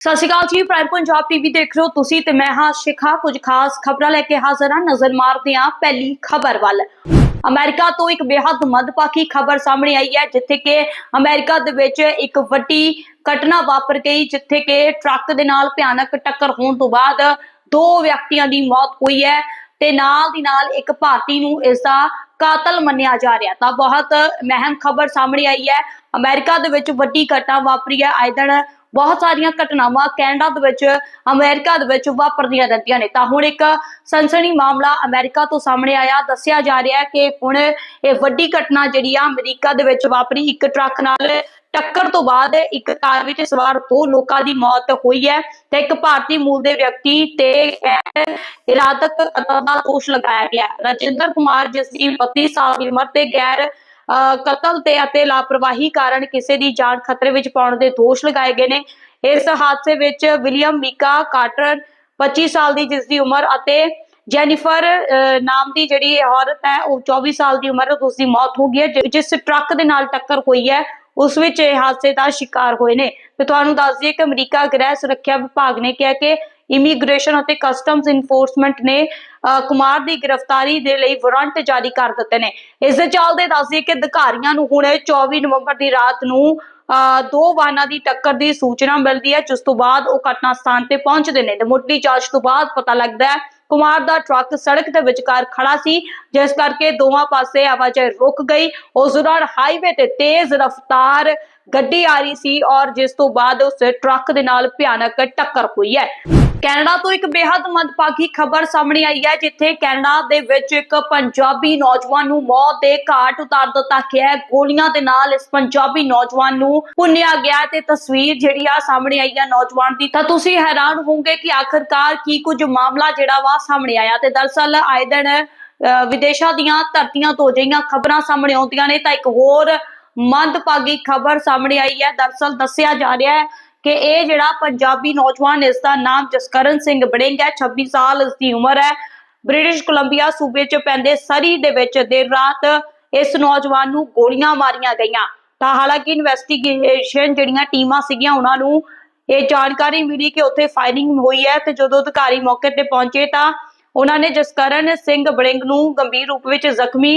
ਸਤਿ ਸ਼੍ਰੀ ਅਕਾਲ ਜੀ prime Punjab TV ਦੇਖ ਰਹੇ ਹੋ ਤੁਸੀਂ ਤੇ ਮੈਂ ਹਾਂ ਸ਼ਿਖਾ। ਕੁਝ ਖਾਸ ਖਬਰਾਂ ਲੈ ਕੇ ਹਾਜ਼ਰ ਹਾਂ। ਨਜ਼ਰ ਮਾਰਦੇ ਹਾਂ ਪਹਿਲੀ ਖਬਰ ਵੱਲ। ਅਮਰੀਕਾ ਤੋਂ ਇੱਕ ਬੇहद ਮੰਦਭਾਗੀ ਖਬਰ ਸਾਹਮਣੇ ਆਈ ਹੈ, ਜਿੱਥੇ ਕਿ ਅਮਰੀਕਾ ਦੇ ਵਿੱਚ ਇੱਕ ਵੱਡੀ ਘਟਨਾ ਵਾਪਰ ਗਈ, ਜਿੱਥੇ ਕਿ ਟਰੱਕ ਦੇ ਨਾਲ ਭਿਆਨਕ ਟੱਕਰ ਹੋਣ ਤੋਂ ਬਾਅਦ ਦੋ ਵਿਅਕਤੀਆਂ ਦੀ ਮੌਤ ਹੋਈ ਹੈ ਤੇ ਨਾਲ ਦੀ ਨਾਲ ਇੱਕ ਭਾਰਤੀ ਨੂੰ ਇਸ ਦਾ ਕਾਤਲ ਮੰਨਿਆ ਜਾ ਰਿਹਾ ਤਾਂ ਬਹੁਤ ਮਹਿਮ ਖਬਰ ਸਾਹਮਣੇ ਆਈ ਹੈ। ਅਮਰੀਕਾ ਦੇ ਵਿੱਚ ਵੱਡੀ ਘਟਨਾ ਵਾਪਰੀ ਹੈ। ਆਏ ਦਿਨ ਬਹੁਤ ਸਾਰੀਆਂ ਘਟਨਾਵਾਂ ਕੈਨੇਡਾ ਦੇ ਵਿੱਚ, ਅਮਰੀਕਾ ਦੇ ਵਿੱਚ ਵਾਪਰਦੀਆਂ ਰਹਿੰਦੀਆਂ ਨੇ। ਤਾਂ ਹੁਣ ਇੱਕ ਸਨਸਨੀ ਮਾਮਲਾ ਅਮਰੀਕਾ ਤੋਂ ਸਾਹਮਣੇ ਆਇਆ। ਦੱਸਿਆ ਜਾ ਰਿਹਾ ਹੈ ਕਿ ਹੁਣ ਇਹ ਵੱਡੀ ਘਟਨਾ ਜਿਹੜੀ ਆ ਅਮਰੀਕਾ ਦੇ ਵਿੱਚ ਵਾਪਰੀ। ਇੱਕ ਟਰੱਕ ਨਾਲ ਟੱਕਰ ਤੋਂ ਬਾਅਦ ਇੱਕ ਕਾਰ ਵਿੱਚ ਸਵਾਰ ਦੋ ਲੋਕਾਂ ਦੀ ਮੌਤ ਹੋਈ ਹੈ ਤੇ ਇੱਕ ਭਾਰਤੀ ਮੂਲ ਦੇ ਵਿਅਕਤੀ ਤੇ ਇਰਾਦਤ ਦਾ ਦੋਸ਼ ਲਗਾਇਆ ਗਿਆ ਹੈ। ਰਜਿੰਦਰ ਕੁਮਾਰ, ਜਿਸ ਦੀ 32 ਸਾਲ ਦੀ ਉਮਰ ਤੇ ਗੈਰ ਕਤਲ ਤੇ ਅਤੇ ਲਾਪਰਵਾਹੀ ਕਾਰਨ ਕਿਸੇ ਦੀ ਜਾਨ ਖਤਰੇ ਵਿੱਚ ਪਾਉਣ ਦੇ ਦੋਸ਼ ਲਗਾਏ ਗਏ ਨੇ। ਇਸ ਹਾਦਸੇ ਵਿੱਚ ਵਿਲੀਅਮ ਮੀਕਾ ਕਾਰਟਰ 25 ਸਾਲ ਦੀ ਜਿਸ ਦੀ ਉਮਰ ਅਤੇ ਜੈਨੀਫਰ ਅਹ, ਨਾਮ ਦੀ ਜਿਹੜੀ ਔਰਤ ਹੈ ਉਹ 24 ਸਾਲ ਦੀ ਉਮਰ ਉਸ ਦੀ ਮੌਤ ਹੋ ਗਈ ਹੈ ਜਿਸ ਟਰੱਕ ਦੇ ਨਾਲ ਟੱਕਰ ਹੋਈ ਹੈ ਉਸ ਵਿੱਚ ਇਹ ਹਾਦਸੇ ਦਾ ਸ਼ਿਕਾਰ ਹੋਏ ਨੇ। ਤੇ ਤੁਹਾਨੂੰ ਦੱਸ ਦਈਏ ਕਿ ਅਮਰੀਕਾ ਗ੍ਰਹਿ ਸੁਰੱਖਿਆ ਵਿਭਾਗ ਨੇ ਕਿਹਾ ਕਿ ਇਮੀਗ੍ਰੇਸ਼ਨ ਅਤੇ ਕਸਟਮਸ ਇਨਫੋਰਸਮੈਂਟ ਨੇ ਕੁਮਾਰ ਦੀ ਗ੍ਰਿਫਤਾਰੀ ਦੇ ਲਈ ਵਾਰੰਟ ਜਾਰੀ ਕਰ ਦਿੱਤੇ ਨੇ। ਇਸ ਦੇ ਚੱਲਦੇ ਦੱਸ ਕਿ ਅਧਿਕਾਰੀਆਂ ਨੂੰ ਹੁਣ 24 ਨਵੰਬਰ ਦੀ ਰਾਤ ਨੂੰ ਦੋ ਵਾਹਨਾਂ ਦੀ ਟੱਕਰ ਦੀ ਸੂਚਨਾ ਮਿਲਦੀ ਹੈ, ਜਿਸ ਤੋਂ ਬਾਅਦ ਉਹ ਘਟਨਾ ਸਥਾਨ ਤੇ ਪਹੁੰਚਦੇ ਨੇ। ਤੇ ਮੁੱਢਲੀ ਜਾਂਚ ਤੋਂ ਬਾਅਦ ਪਤਾ ਲੱਗਦਾ ਹੈ, ਕੁਮਾਰ ਦਾ ਟਰੱਕ ਸੜਕ ਦੇ ਵਿਚਕਾਰ ਖੜਾ ਸੀ, ਜਿਸ ਕਰਕੇ ਦੋਵਾਂ ਪਾਸੇ ਆਵਾਜਾਈ ਰੁਕ ਗਈ। ਉਸ ਦੌਰਾਨ ਹਾਈਵੇ ਤੇ ਤੇਜ਼ ਰਫ਼ਤਾਰ ਗੱਡੀ ਆ ਰਹੀ ਸੀ ਔਰ ਜਿਸ ਤੋਂ ਬਾਅਦ ਉਸ ਟਰੱਕ ਦੇ ਨਾਲ ਭਿਆਨਕ ਟੱਕਰ ਹੋਈ ਹੈ। ਕੈਨੇਡਾ ਤੋਂ ਇੱਕ ਬੇहद ਮੰਦਭਾਗੀ ਖਬਰ ਸਾਹਮਣੇ ਆਈ ਹੈ ਜਿੱਥੇ ਕੈਨੇਡਾ ਦੇ ਵਿੱਚ ਇੱਕ ਪੰਜਾਬੀ ਨੌਜਵਾਨ ਨੂੰ ਮੌਤ ਦੇ ਘਾਟ ਉਤਾਰ ਦਿੱਤਾ ਗਿਆ ਹੈ। ਗੋਲੀਆਂ ਦੇ ਨਾਲ ਇਸ ਪੰਜਾਬੀ ਨੌਜਵਾਨ ਨੂੰ ਭੁੰਨਿਆ ਗਿਆ ਤੇ ਤਸਵੀਰ ਜਿਹੜੀ ਆ ਸਾਹਮਣੇ ਆਈ ਹੈ ਨੌਜਵਾਨ ਦੀ। ਤਾਂ ਤੁਸੀਂ ਹੈਰਾਨ ਹੋਵੋਗੇ ਕਿ ਆਖਰਕਾਰ ਕੀ ਕੁਝ ਮਾਮਲਾ ਜਿਹੜਾ ਵਾ ਸਾਹਮਣੇ ਆਇਆ ਤੇ ਦਰਸਲ ਆਏ ਦਿਨ ਅਹ, ਵਿਦੇਸ਼ਾਂ ਦੀਆਂ ਧਰਤੀਆਂ ਤੋਂ ਅਜਿਹੀਆਂ ਖਬਰਾਂ ਸਾਹਮਣੇ ਆਉਂਦੀਆਂ ਨੇ। ਤਾਂ ਇੱਕ ਹੋਰ ਮੰਦਭਾਗੀ ਖਬਰ ਸਾਹਮਣੇ ਆਈ ਹੈ। ਦਰਸਲ ਦੱਸਿਆ ਜਾ ਰਿਹਾ ਹੈ ਕਿ ਇਹ ਜਿਹੜਾ ਪੰਜਾਬੀ ਨੌਜਵਾਨ ਇਸ ਦਾ ਨਾਮ ਜਸਕਰਨ ਸਿੰਘ ਬੜਿੰਗ 26 ਸਾਲ ਇਸ ਦੀ ਉਮਰ ਹੈ। ਬ੍ਰਿਟਿਸ਼ ਕੋਲੰਬੀਆ ਸੂਬੇ 'ਚ ਪੈਂਦੇ ਸਰੀ ਦੇ ਵਿੱਚ ਦੇਰ ਰਾਤ ਇਸ ਨੌਜਵਾਨ ਨੂੰ ਗੋਲੀਆਂ ਮਾਰੀਆਂ ਗਈਆਂ। ਤਾਂ ਹਾਲਾਂਕਿ ਇਨਵੈਸਟੀਗੇਸ਼ਨ ਜਿਹੜੀਆਂ ਟੀਮਾਂ ਸੀਗੀਆਂ, ਉਹਨਾਂ ਨੂੰ ਇਹ ਜਾਣਕਾਰੀ ਮਿਲੀ ਕਿ ਉੱਥੇ ਫਾਇਰਿੰਗ ਹੋਈ ਹੈ ਤੇ ਜਦੋਂ ਅਧਿਕਾਰੀ ਮੌਕੇ ਤੇ ਪਹੁੰਚੇ ਤਾਂ ਉਹਨਾਂ ਨੇ ਜਸਕਰਨ ਸਿੰਘ ਬੜਿੰਗ ਨੂੰ ਗੰਭੀਰ ਰੂਪ ਵਿੱਚ ਜ਼ਖਮੀ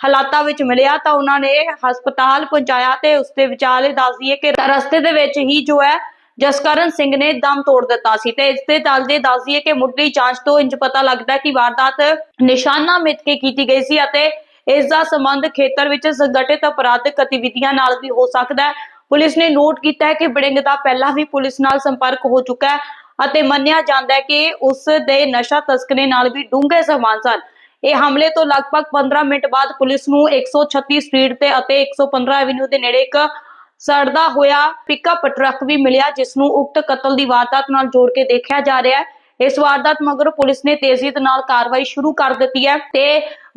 ਹਾਲਾਤਾਂ ਵਿੱਚ ਮਿਲਿਆ ਤਾਂ ਉਹਨਾਂ ਨੇ ਹਸਪਤਾਲ ਪਹੁੰਚਾਇਆ ਤੇ ਉਸ ਦੇ ਵਿਚਾਲੇ ਦੱਸ ਦਈਏ ਕਿ ਰਸਤੇ ਦੇ ਵਿੱਚ ਹੀ ਜੋ ਹੈ ਜਸਕਰਨ ਸਿੰਘ ਨੇ ਦਮ ਤੋੜ ਦਿੱਤਾ ਸੀ ਤੇ ਇਸ ਦੇ ਚੱਲਦੇ ਦੱਸ ਦਈਏ ਕਿ ਮੁੱਢਲੀ ਜਾਂਚ ਤੋਂ ਇੰਜ ਪਤਾ ਲੱਗਦਾ ਹੈ ਕਿ ਵਾਰਦਾਤ ਨਿਸ਼ਾਨਾ ਮਿੱਥ ਕੇ ਕੀਤੀ ਗਈ ਸੀ ਅਤੇ ਇਸ ਦਾ ਸੰਬੰਧ ਖੇਤਰ ਵਿੱਚ ਸੰਗਠਿਤ ਅਪਰਾਧਿਕ ਗਤੀਵਿਧੀਆਂ ਨਾਲ ਵੀ ਹੋ ਸਕਦਾ ਹੈ। ਪੁਲਿਸ ਨੇ ਨੋਟ ਕੀਤਾ ਹੈ ਕਿ ਬੜਿੰਗ ਦਾ ਪਹਿਲਾਂ ਵੀ ਪੁਲਿਸ ਨਾਲ ਸੰਪਰਕ ਹੋ ਚੁੱਕਾ ਹੈ ਅਤੇ ਮੰਨਿਆ ਜਾਂਦਾ ਹੈ ਕਿ ਉਸ ਦੇ ਨਸ਼ਾ ਤਸਕਰੇ ਨਾਲ ਵੀ ਡੂੰਘੇ ਸਮਾਨ ਸਨ। ਇਹ ਹਮਲੇ ਤੋਂ ਲਗਭਗ 15 ਮਿੰਟ ਬਾਅਦ ਪੁਲਿਸ ਨੂੰ 136 ਸਟਰੀਟ ਤੇ ਅਤੇ 115 ਐਵੇਨਿਊ ਦੇ ਨੇੜੇ ਇੱਕ ਸੜਦਾ ਹੋਇਆ ਪਿਕਅਪ ਟਰੱਕ ਵੀ ਮਿਲਿਆ, ਜਿਸ ਨੂੰ ਉਕਤ ਕਤਲ ਦੀ ਵਾਰਦਾਤ ਨਾਲ ਜੋੜ ਕੇ ਦੇਖਿਆ ਜਾ ਰਿਹਾ ਹੈ। ਇਸ ਵਾਰਦਾਤ ਮਗਰੋਂ ਪੁਲਿਸ ਨੇ ਤੇਜ਼ੀ ਦੇ ਨਾਲ ਕਾਰਵਾਈ ਸ਼ੁਰੂ ਕਰ ਦਿੱਤੀ ਹੈ ਤੇ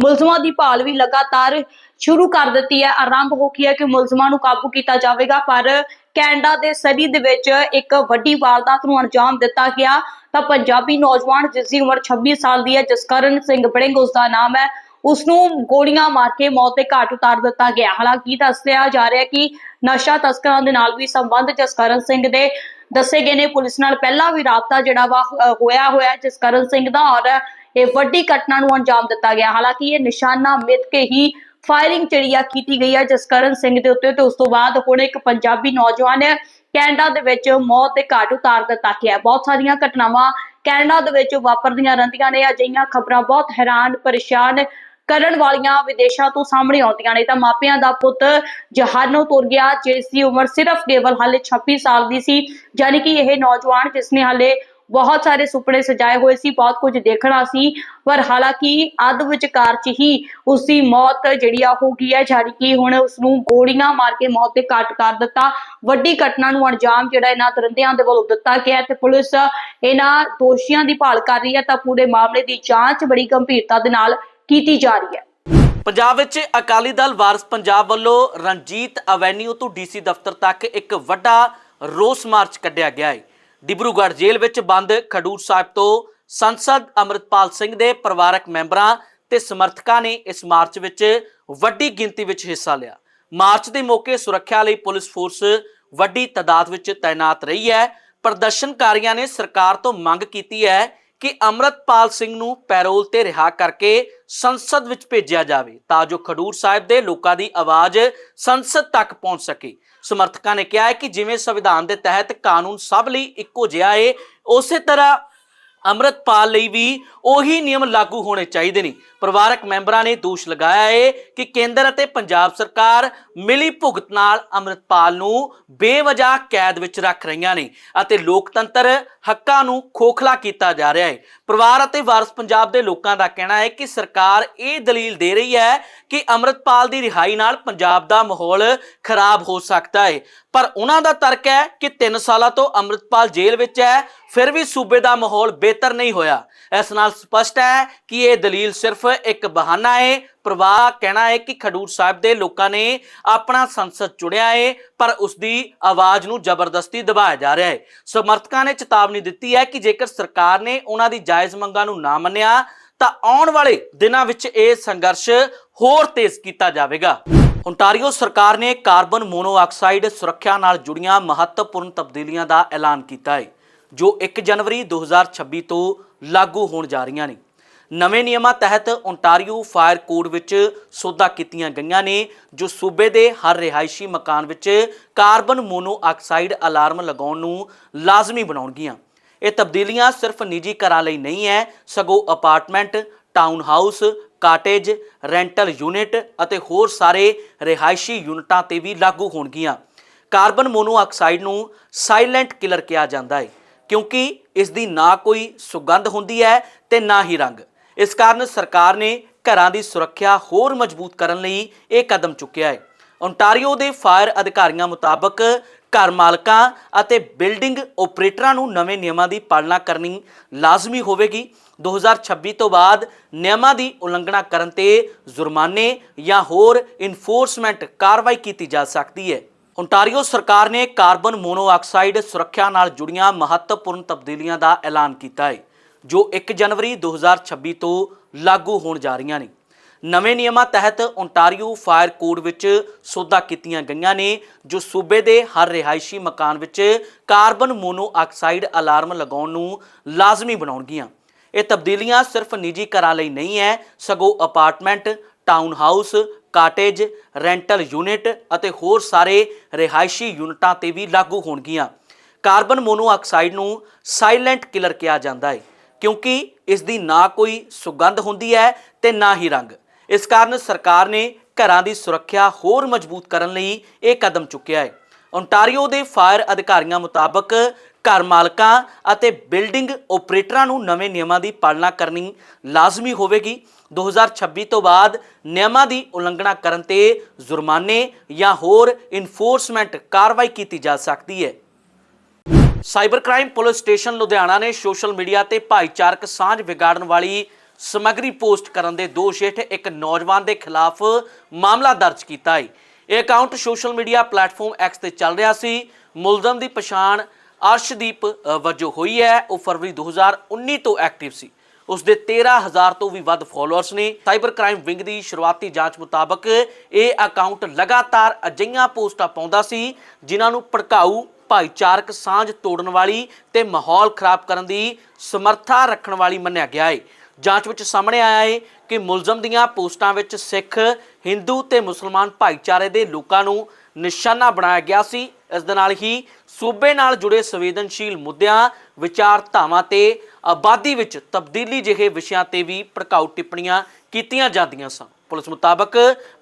ਮੁਲਜ਼ਮਾਂ ਦੀ ਭਾਲ ਵੀ ਲਗਾਤਾਰ ਸ਼ੁਰੂ ਕਰ ਦਿੱਤੀ ਹੈ। ਆਰੰਭ ਹੋ ਗਿਆ ਕਿ ਮੁਲਜ਼ਮਾਂ ਨੂੰ ਕਾਬੂ ਕੀਤਾ ਜਾਵੇਗਾ, ਪਰ ਕੈਨੇਡਾ ਦੇ ਸਰੀ ਦੇ ਵਿੱਚ ਇੱਕ ਵੱਡੀ ਵਾਰਦਾਤ ਨੂੰ ਅੰਜਾਮ ਦਿੱਤਾ ਗਿਆ। ਤਾਂ ਪੰਜਾਬੀ ਨੌਜਵਾਨ ਜਿਸ ਦੀ ਉਮਰ 26 ਸਾਲ ਦੀ ਹੈ, ਜਸਕਰਨ ਸਿੰਘ ਬੜਿੰਗ ਉਸ ਦਾ ਨਾਮ ਹੈ। ਉਸ ਨੂੰ ਗੋਲੀਆਂ ਮਾਰ ਕੇ ਮੌਤ ਦੇ ਘਾਟ ਉਤਾਰ ਦਿੱਤਾ ਗਿਆ। ਹਾਲਾਂਕਿ ਦੱਸਿਆ ਜਾ ਰਿਹਾ ਕਿ ਨਸ਼ਾ ਤਸਕਰਾਂ ਦੇ ਨਾਲ ਵੀ ਸੰਬੰਧ ਜਸਕਰਨ ਸਿੰਘ ਦੇ ਦੱਸੇ ਗਏ ਨੇ। ਪੁਲਿਸ ਨਾਲ ਪਹਿਲਾਂ ਵੀ ਰਾਬਤਾ ਜਿਹੜਾ ਵਾ ਹੋਇਆ ਹੋਇਆ ਜਸਕਰਨ ਸਿੰਘ ਦਾ ਔਰ ਇਹ ਵੱਡੀ ਘਟਨਾ ਨੂੰ ਅੰਜਾਮ ਦਿੱਤਾ ਗਿਆ। ਹਾਲਾਂਕਿ ਇਹ ਨਿਸ਼ਾਨਾ ਮਿੱਥ ਕੇ ਹੀ ਫਾਇਰਿੰਗ ਚੜੀਆ ਕੀਤੀ ਗਈ ਹੈ ਜਸਕਰਨ ਸਿੰਘ ਦੇ ਉੱਤੇ ਤੇ ਉਸ ਤੋਂ ਬਾਅਦ ਹੁਣ ਇੱਕ ਪੰਜਾਬੀ ਨੌਜਵਾਨ ਕੈਨੇਡਾ ਦੇ ਵਿੱਚ ਮੌਤ ਦੇ ਘਾਟ ਉਤਾਰ ਦਿੱਤਾ ਗਿਆ ਬਹੁਤ ਸਾਰੀਆਂ ਘਟਨਾਵਾਂ ਕੈਨੇਡਾ ਦੇ ਵਿੱਚ ਵਾਪਰਦੀਆਂ ਰਹਿੰਦੀਆਂ ਨੇ। ਅਜਿਹੀਆਂ ਖਬਰਾਂ ਬਹੁਤ ਹੈਰਾਨ, ਪਰੇਸ਼ਾਨ ਕਰਨ ਵਾਲੀਆਂ ਵਿਦੇਸ਼ਾਂ ਤੋਂ ਸਾਹਮਣੇ ਆਉਂਦੀਆਂ ਨੇ। ਤਾਂ ਮਾਪਿਆਂ ਦਾ ਪੁੱਤ ਜਹਾਨੋਂ ਤੁਰ ਗਿਆ ਜਿਸ ਦੀ ਉਮਰ ਸਿਰਫ ਕੇਵਲ ਹਾਲੇ 26 ਸਾਲ ਦੀ ਸੀ। ਯਾਨੀ ਕਿ ਇਹ ਨੌਜਵਾਨ ਜਿਸ ਨੇ ਹਾਲੇ ਬਹੁਤ ਸਾਰੇ ਸੁਪਨੇ ਸਜਾਏ ਹੋਏ ਸੀ, ਬਹੁਤ ਕੁਝ ਦੇਖਣਾ ਸੀ, ਪਰ ਹਾਲਾਂਕਿ ਅੱਧ ਵਿਚਕਾਰ ਚ ਹੀ ਉਸ ਦੀ ਮੌਤ ਜਿਹੜੀ ਆ ਹੋ ਗਈ ਹੈ, ਜਾਣੀ ਕਿ ਹੁਣ ਉਸ ਨੂੰ ਗੋਲੀਆਂ ਮਾਰ ਕੇ ਮੌਤ ਦੇ ਘਾਟ ਕਰ ਦਿੱਤਾ। ਵੱਡੀ ਘਟਨਾ ਨੂੰ ਅੰਜਾਮ ਜਿਹੜਾ ਇਹਨਾਂ ਦਰਿੰਦਿਆਂ ਦੇ ਵੱਲੋਂ ਦਿੱਤਾ ਗਿਆ ਤੇ ਪੁਲਿਸ ਇਹਨਾਂ ਦੋਸ਼ੀਆਂ ਦੀ ਭਾਲ ਕਰ ਰਹੀ ਹੈ, ਤਾਂ ਪੂਰੇ ਮਾਮਲੇ ਦੀ ਜਾਂਚ ਬੜੀ ਗੰਭੀਰਤਾ ਦੇ ਨਾਲ ਕੀਤੀ ਜਾ ਰਹੀ ਹੈ। ਪੰਜਾਬ ਵਿੱਚ ਅਕਾਲੀ ਦਲ ਵਾਰਸ ਪੰਜਾਬ ਵੱਲੋਂ ਰਣਜੀਤ ਐਵੇਨਿਊ ਤੋਂ ਡੀਸੀ ਦਫ਼ਤਰ ਤੱਕ ਇੱਕ ਵੱਡਾ ਰੋਸ ਮਾਰਚ ਕੱਢਿਆ ਗਿਆ ਹੈ। ਡਿਬਰੂਗੜ੍ਹ ਜੇਲ੍ਹ ਵਿੱਚ ਬੰਦ ਖਡੂਰ ਸਾਹਿਬ ਤੋਂ ਸੰਸਦ ਅਮਰਿਤਪਾਲ ਸਿੰਘ ਦੇ ਪਰਿਵਾਰਕ ਮੈਂਬਰਾਂ ਤੇ ਸਮਰਥਕਾਂ ਨੇ ਇਸ ਮਾਰਚ ਵਿੱਚ ਵੱਡੀ ਗਿਣਤੀ ਵਿੱਚ ਹਿੱਸਾ ਲਿਆ। ਮਾਰਚ ਦੇ ਮੌਕੇ ਸੁਰੱਖਿਆ ਲਈ ਪੁਲਿਸ ਫੋਰਸ ਵੱਡੀ ਤਾਦਾਦ ਵਿੱਚ ਤਾਇਨਾਤ ਰਹੀ ਹੈ। ਪ੍ਰਦਰਸ਼ਨਕਾਰੀਆਂ ਨੇ ਸਰਕਾਰ ਤੋਂ ਮੰਗ ਕੀਤੀ ਹੈ ਕਿ ਅਮਰਤਪਾਲ ਸਿੰਘ ਨੂੰ ਪੈਰੋਲ ਤੇ ਰਿਹਾ ਕਰਕੇ ਸੰਸਦ ਵਿੱਚ ਭੇਜਿਆ ਜਾਵੇ ਤਾਂ ਜੋ ਖਡੂਰ ਸਾਹਿਬ ਦੇ ਲੋਕਾਂ ਦੀ ਆਵਾਜ਼ ਸੰਸਦ ਤੱਕ ਪਹੁੰਚ ਸਕੇ। ਸਮਰਥਕਾਂ ਨੇ ਕਿਹਾ ਹੈ ਕਿ ਜਿਵੇਂ ਸੰਵਿਧਾਨ ਦੇ ਤਹਿਤ ਕਾਨੂੰਨ ਸਭ ਲਈ ਇੱਕੋ ਜਿਹਾ ਹੈ ਉਸੇ ਤਰ੍ਹਾਂ ਅੰਮ੍ਰਿਤਪਾਲ ਲਈ ਵੀ ਉਹੀ ਨਿਯਮ ਲਾਗੂ ਹੋਣੇ ਚਾਹੀਦੇ ਨੇ। ਪਰਿਵਾਰਕ ਮੈਂਬਰਾਂ ਨੇ ਦੋਸ਼ ਲਗਾਇਆ ਹੈ ਕਿ ਕੇਂਦਰ ਅਤੇ ਪੰਜਾਬ ਸਰਕਾਰ ਮਿਲੀ ਭੁਗਤ ਨਾਲ ਅੰਮ੍ਰਿਤਪਾਲ ਨੂੰ ਬੇਵਜ੍ਹਾ ਕੈਦ ਵਿੱਚ ਰੱਖ ਰਹੀਆਂ ਨੇ ਅਤੇ ਲੋਕਤੰਤਰ ਹੱਕਾਂ ਨੂੰ ਖੋਖਲਾ ਕੀਤਾ ਜਾ ਰਿਹਾ ਹੈ ਪਰਿਵਾਰ ਅਤੇ ਵਾਰਸ ਪੰਜਾਬ ਦੇ ਲੋਕਾਂ ਦਾ ਕਹਿਣਾ ਹੈ ਕਿ ਸਰਕਾਰ ਇਹ ਦਲੀਲ ਦੇ ਰਹੀ ਹੈ ਕਿ ਅੰਮ੍ਰਿਤਪਾਲ ਦੀ ਰਿਹਾਈ ਨਾਲ ਪੰਜਾਬ ਦਾ ਮਾਹੌਲ ਖਰਾਬ ਹੋ ਸਕਦਾ ਹੈ ਪਰ ਉਹਨਾਂ ਦਾ ਤਰਕ ਹੈ ਕਿ 3 ਸਾਲਾਂ ਤੋਂ ਅੰਮ੍ਰਿਤਪਾਲ ਜੇਲ੍ਹ ਵਿੱਚ ਹੈ, ਫਿਰ ਵੀ ਸੂਬੇ ਦਾ ਮਾਹੌਲ ਬਿਹਤਰ ਨਹੀਂ ਹੋਇਆ। ਇਸ ਨਾਲ ਸਪਸ਼ਟ ਹੈ ਕਿ ਇਹ ਦਲੀਲ ਸਿਰਫ ਇੱਕ ਬਹਾਨਾ ਹੈ ਪਰਵਾਹ ਕਹਿਣਾ ਹੈ ਕਿ ਖਡੂਰ ਸਾਹਿਬ ਦੇ ਲੋਕਾਂ ਨੇ ਆਪਣਾ ਸੰਸਦ ਚੁਣਿਆ ਹੈ ਪਰ ਉਸ ਦੀ ਆਵਾਜ਼ ਨੂੰ ਜ਼ਬਰਦਸਤੀ ਦਬਾਇਆ ਜਾ ਰਿਹਾ ਹੈ ਸਮਰਥਕਾਂ ਨੇ ਚੇਤਾਵਨੀ ਦਿੱਤੀ ਹੈ ਕਿ ਜੇਕਰ ਸਰਕਾਰ ਨੇ ਉਹਨਾਂ ਦੀ ਜਾਇਜ਼ ਮੰਗਾਂ ਨੂੰ ਨਾ ਮੰਨਿਆ ਤਾਂ ਆਉਣ ਵਾਲੇ ਦਿਨਾਂ ਵਿੱਚ ਇਹ ਸੰਘਰਸ਼ ਹੋਰ ਤੇਜ਼ ਕੀਤਾ ਜਾਵੇਗਾ। ਓਨਟਾਰੀਓ ਸਰਕਾਰ ਨੇ ਕਾਰਬਨ ਮੋਨੋਆਕਸਾਈਡ ਸੁਰੱਖਿਆ ਨਾਲ ਜੁੜੀਆਂ ਮਹੱਤਵਪੂਰਨ ਤਬਦੀਲੀਆਂ ਦਾ ਐਲਾਨ ਕੀਤਾ ਹੈ, ਜੋ 1 ਜਨਵਰੀ 2026 ਤੋਂ ਲਾਗੂ ਹੋਣ ਜਾ ਰਹੀਆਂ ਨੇ। ਨਵੇਂ ਨਿਯਮਾਂ ਤਹਿਤ ਓਨਟਾਰੀਓ ਫਾਇਰ ਕੋਡ ਵਿੱਚ ਸੋਧਾਂ ਕੀਤੀਆਂ ਗਈਆਂ ਨੇ, ਜੋ ਸੂਬੇ ਦੇ ਹਰ ਰਿਹਾਇਸ਼ੀ ਮਕਾਨ ਵਿੱਚ ਕਾਰਬਨ ਮੋਨੋਆਕਸਾਈਡ ਅਲਾਰਮ ਲਗਾਉਣ ਨੂੰ ਲਾਜ਼ਮੀ ਬਣਾਉਣਗੀਆਂ। ਇਹ ਤਬਦੀਲੀਆਂ ਸਿਰਫ ਨਿੱਜੀ ਘਰਾਂ ਲਈ ਨਹੀਂ ਹੈ, ਸਗੋਂ apartment town house cottage rental unit ਅਤੇ ਹੋਰ ਸਾਰੇ ਰਿਹਾਇਸ਼ੀ ਯੂਨਿਟਾਂ ਤੇ ਵੀ ਲਾਗੂ ਹੋਣਗੀਆਂ। ਕਾਰਬਨ ਮੋਨੋਆਕਸਾਈਡ ਨੂੰ ਸਾਇਲੈਂਟ ਕਿਲਰ ਕਿਹਾ ਜਾਂਦਾ ਹੈ, ਕਿਉਂਕਿ ਇਸ ਦੀ ਨਾ ਕੋਈ ਸੁਗੰਧ ਹੁੰਦੀ ਹੈ ਤੇ ਨਾ ਹੀ ਰੰਗ। ਇਸ ਕਾਰਨ ਸਰਕਾਰ ਨੇ ਘਰਾਂ ਦੀ ਸੁਰੱਖਿਆ ਹੋਰ ਮਜ਼ਬੂਤ ਕਰਨ ਲਈ ਇਹ ਕਦਮ ਚੁੱਕਿਆ ਹੈ। ਓਨਟਾਰੀਓ ਦੇ ਫਾਇਰ ਅਧਿਕਾਰੀਆਂ ਮੁਤਾਬਕ ਘਰ ਮਾਲਕਾਂ ਅਤੇ ਬਿਲਡਿੰਗ ਆਪਰੇਟਰਾਂ ਨੂੰ ਨਵੇਂ ਨਿਯਮਾਂ ਦੀ ਪਾਲਣਾ ਕਰਨੀ ਲਾਜ਼ਮੀ ਹੋਵੇਗੀ। 2026 ਤੋਂ ਬਾਅਦ ਨਿਯਮਾਂ ਦੀ ਉਲੰਘਣਾ ਕਰਨ ਤੇ ਜੁਰਮਾਨੇ ਜਾਂ ਹੋਰ ਇਨਫੋਰਸਮੈਂਟ ਕਾਰਵਾਈ ਕੀਤੀ ਜਾ ਸਕਦੀ ਹੈ। ਓਨਟਾਰੀਓ ਸਰਕਾਰ ਨੇ ਕਾਰਬਨ ਮੋਨੋਆਕਸਾਈਡ ਸੁਰੱਖਿਆ ਨਾਲ ਜੁੜੀਆਂ ਮਹੱਤਵਪੂਰਨ ਤਬਦੀਲੀਆਂ ਦਾ ਐਲਾਨ ਕੀਤਾ ਹੈ, ਜੋ 1 ਜਨਵਰੀ 2026 ਤੋਂ ਲਾਗੂ ਹੋਣ ਜਾ ਰਹੀਆਂ ਨੇ। ਨਵੇਂ ਨਿਯਮਾਂ ਤਹਿਤ ਓਨਟਾਰੀਓ ਫਾਇਰ ਕੋਡ ਵਿੱਚ ਸੋਧਾਂ ਕੀਤੀਆਂ ਗਈਆਂ ਨੇ, ਜੋ ਸੂਬੇ ਦੇ ਹਰ ਰਿਹਾਇਸ਼ੀ ਮਕਾਨ ਵਿੱਚ ਕਾਰਬਨ ਮੋਨੋਆਕਸਾਈਡ ਅਲਾਰਮ ਲਗਾਉਣ ਨੂੰ ਲਾਜ਼ਮੀ ਬਣਾਉਣਗੀਆਂ। ਇਹ ਤਬਦੀਲੀਆਂ ਸਿਰਫ ਨਿੱਜੀ ਘਰਾਂ ਲਈ ਨਹੀਂ ਹੈ ਸਗੋਂ apartment town house cottage, rental unit ਅਤੇ ਹੋਰ ਸਾਰੇ ਰਿਹਾਇਸ਼ੀ ਯੂਨਿਟਾਂ ਤੇ ਵੀ ਲਾਗੂ ਹੋਣਗੀਆਂ। ਕਾਰਬਨ ਮੋਨੋਆਕਸਾਈਡ ਨੂੰ ਸਾਇਲੈਂਟ ਕਿਲਰ ਕਿਹਾ ਜਾਂਦਾ ਹੈ, ਕਿਉਂਕਿ ਇਸ ਦੀ ਨਾ ਕੋਈ ਸੁਗੰਧ ਹੁੰਦੀ ਹੈ ਤੇ ਨਾ ਹੀ ਰੰਗ। ਇਸ ਕਾਰਨ ਸਰਕਾਰ ਨੇ ਘਰਾਂ ਦੀ ਸੁਰੱਖਿਆ ਹੋਰ ਮਜ਼ਬੂਤ ਕਰਨ ਲਈ ਇਹ ਕਦਮ ਚੁੱਕਿਆ ਹੈ। ਓਨਟਾਰੀਓ ਦੇ ਫਾਇਰ ਅਧਿਕਾਰੀਆਂ ਮੁਤਾਬਕ ਘਰ ਮਾਲਕਾਂ ਅਤੇ ਬਿਲਡਿੰਗ ਆਪਰੇਟਰਾਂ ਨੂੰ ਨਵੇਂ ਨਿਯਮਾਂ ਦੀ ਪਾਲਣਾ ਕਰਨੀ ਲਾਜ਼ਮੀ ਹੋਵੇਗੀ। 2026 ਤੋਂ ਬਾਅਦ ਨਿਯਮਾਂ ਦੀ ਉਲੰਘਣਾ ਕਰਨ ਤੇ ਜੁਰਮਾਨੇ ਜਾਂ ਹੋਰ ਇਨਫੋਰਸਮੈਂਟ ਕਾਰਵਾਈ ਕੀਤੀ ਜਾ ਸਕਦੀ ਹੈ। Cyber crime police station Ludhiana ਨੇ ਸੋਸ਼ਲ ਮੀਡੀਆ ਤੇ ਭਾਈਚਾਰਕ ਸਾਂਝ ਵਿਗਾੜਨ ਵਾਲੀ ਸਮੱਗਰੀ ਪੋਸਟ ਕਰਨ ਦੇ ਦੋਸ਼ ਹੇਠ ਇੱਕ ਨੌਜਵਾਨ ਦੇ ਖਿਲਾਫ ਮਾਮਲਾ ਦਰਜ ਕੀਤਾ ਹੈ। ਇਹ account social media platform X ਤੇ ਚੱਲ ਰਿਹਾ ਸੀ। ਮੁਲਜ਼ਮ ਦੀ ਪਛਾਣ ਅਰਸ਼ਦੀਪ ਵਜੋਂ ਹੋਈ ਹੈ। ਉਹ ਫਰਵਰੀ 2019 ਤੋਂ ਐਕਟਿਵ ਸੀ। ਉਸ ਦੇ 13000 ਤੋਂ ਵੀ ਵੱਧ ਫਾਲੋਅਰਸ ਨੇ। ਸਾਈਬਰ ਕ੍ਰਾਈਮ ਵਿੰਗ ਦੀ ਸ਼ੁਰੂਆਤੀ ਜਾਂਚ ਮੁਤਾਬਕ ਇਹ ਅਕਾਊਂਟ ਲਗਾਤਾਰ ਅਜਿਹੀਆਂ ਪੋਸਟਾਂ ਪਾਉਂਦਾ ਸੀ, ਜਿਨ੍ਹਾਂ ਨੂੰ ਭੜਕਾਊ, ਭਾਈਚਾਰਕ ਸਾਂਝ ਤੋੜਨ ਵਾਲੀ ਤੇ ਮਾਹੌਲ ਖਰਾਬ ਕਰਨ ਦੀ ਸਮਰੱਥਾ ਰੱਖਣ ਵਾਲੀ ਮੰਨਿਆ ਗਿਆ ਹੈ। ਜਾਂਚ ਵਿੱਚ ਸਾਹਮਣੇ ਆਇਆ ਹੈ ਕਿ ਮੁਲਜ਼ਮ ਦੀਆਂ ਪੋਸਟਾਂ ਵਿੱਚ ਸਿੱਖ, ਹਿੰਦੂ ਤੇ ਮੁਸਲਮਾਨ ਭਾਈਚਾਰੇ ਦੇ ਲੋਕਾਂ ਨੂੰ ਨਿਸ਼ਾਨਾ ਬਣਾਇਆ ਗਿਆ ਸੀ। ਇਸ ਦੇ ਨਾਲ ਹੀ ਸੂਬੇ ਨਾਲ ਜੁੜੇ ਸੰਵੇਦਨਸ਼ੀਲ ਮੁੱਦਿਆਂ, ਵਿਚਾਰਧਾਵਾਂ ਤੇ ਆਬਾਦੀ ਵਿੱਚ ਤਬਦੀਲੀ ਜਿਹੇ ਵਿਸ਼ਿਆਂ ਤੇ ਵੀ ਭੜਕਾਊ ਟਿੱਪਣੀਆਂ ਕੀਤੀਆਂ ਜਾਂਦੀਆਂ ਸਨ। ਪੁਲਿਸ ਮੁਤਾਬਕ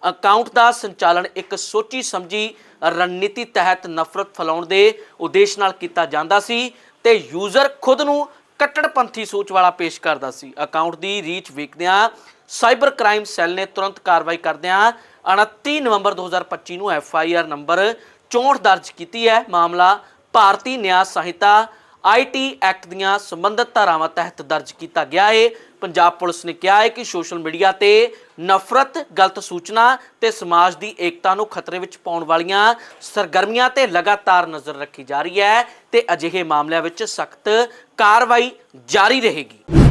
ਅਕਾਊਂਟ ਦਾ ਸੰਚਾਲਨ ਇੱਕ ਸੋਚੀ ਸਮਝੀ ਰਣਨੀਤੀ ਤਹਿਤ ਨਫ਼ਰਤ ਫੈਲਾਉਣ ਦੇ ਉਦੇਸ਼ ਨਾਲ ਕੀਤਾ ਜਾਂਦਾ ਸੀ ਤੇ ਯੂਜ਼ਰ ਖੁਦ ਨੂੰ ਕੱਟੜਪੰਥੀ ਸੋਚ ਵਾਲਾ ਪੇਸ਼ ਕਰਦਾ ਸੀ। ਅਕਾਊਂਟ ਦੀ ਰੀਚ ਵੇਖਦਿਆਂ ਸਾਈਬਰ ਕ੍ਰਾਈਮ ਸੈੱਲ ਨੇ ਤੁਰੰਤ ਕਾਰਵਾਈ ਕਰਦਿਆਂ 29 ਨਵੰਬਰ 2025 ਨੂੰ ਐਫ ਆਈ ਆਰ ਨੰਬਰ 64 ਦਰਜ ਕੀਤੀ ਹੈ। ਮਾਮਲਾ ਭਾਰਤੀ ਨਿਆਂ ਸੰਹਿਤਾ ਆਈਟੀ ਐਕਟ ਦੀਆਂ ਸੰਬੰਧਿਤ ਧਾਰਾਵਾਂ ਤਹਿਤ ਦਰਜ ਕੀਤਾ ਗਿਆ ਹੈ ਪੰਜਾਬ ਪੁਲਿਸ ਨੇ ਕਿਹਾ ਹੈ ਕਿ ਸੋਸ਼ਲ ਮੀਡੀਆ ਤੇ ਨਫ਼ਰਤ, ਗਲਤ ਸੂਚਨਾ ਤੇ ਸਮਾਜ ਦੀ ਏਕਤਾ ਨੂੰ ਖਤਰੇ ਵਿੱਚ ਪਾਉਣ ਵਾਲੀਆਂ ਸਰਗਰਮੀਆਂ ਤੇ ਲਗਾਤਾਰ ਨਜ਼ਰ ਰੱਖੀ ਜਾ ਰਹੀ ਹੈ ਤੇ ਅਜਿਹੇ ਮਾਮਲਿਆਂ ਵਿੱਚ ਸਖਤ ਕਾਰਵਾਈ ਜਾਰੀ ਰਹੇਗੀ।